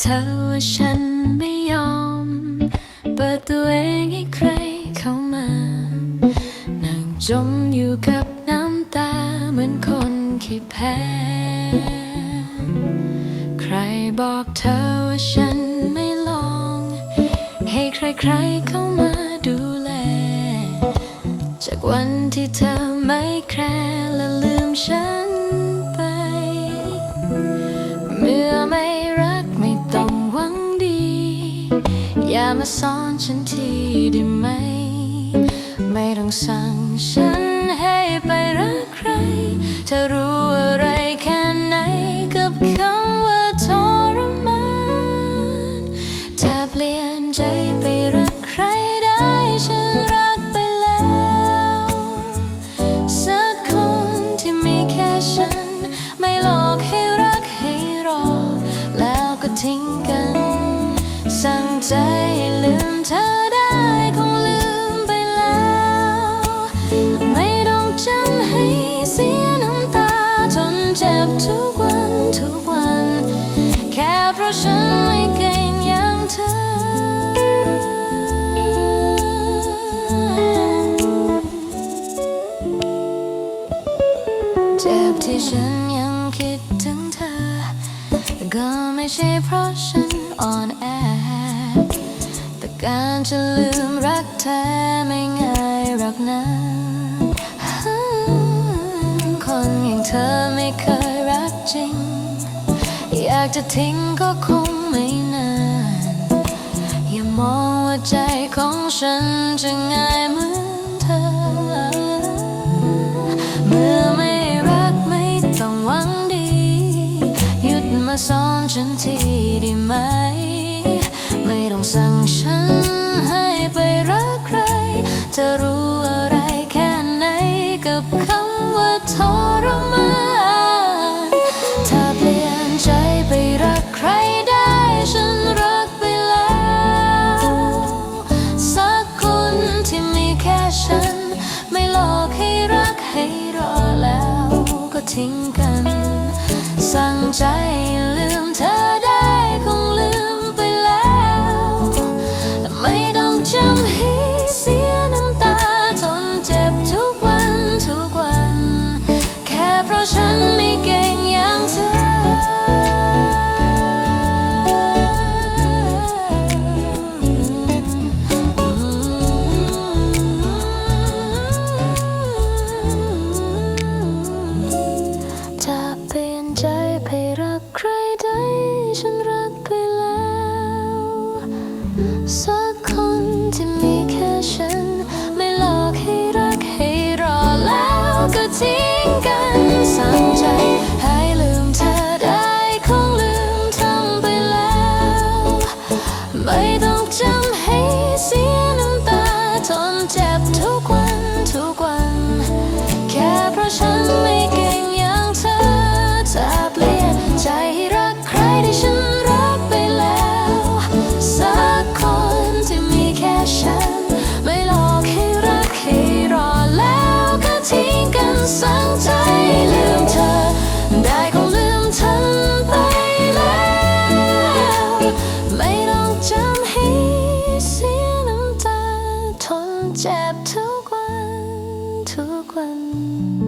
เธอว่าฉันไม่ยอม เปิดตัวเองให้ใครเข้ามา นั่งจมอยู่กับน้ำตาเหมือนคนขี้แพ้ ใครบอกเธอว่าฉันไม่ลอง ให้ใครๆเข้ามาดูแล จากวันที่เธอไม่แคร์และลืมฉัน มาสอนฉันทีได้ไหม ไม่ต้องสั่งฉันให้ไปรักใคร เธอรู้อะไรแค่ไหนกับคำว่าทรมานถ้าเปลี่ยนใจ จ็บที่ฉันยังคิดถึงเธอ ก็ไม่ใช่เพราะฉันอ่อนแอ แต่การจะลืมรักเธอไม่ง่ายหรอกนะ คนอย่างเธอไม่เคยรักจริง อยากจะทิ้งก็คงไม่นาน อย่ามองว่าใจของฉันจะง่ายเหมือนเธอ สอนฉันทีได้ไหม ไม่ต้องสั่งฉันให้ไปรักใครจะรู้อะไรแค่ไหนกับคำว่าทรมานถ้าเปลี่ยนใจไปรักใครได้ฉันรักไปแล้ว สักคนที่มีแค่ฉัน ไม่หลอกให้รักให้รอแล้วก็ทิ้งกัน สั่งใจ ฉันรักไปแล้วสักคนที่มีแค่ฉัน ไม่หลอกให้รักให้รอแล้วก็ทิ้งกัน 分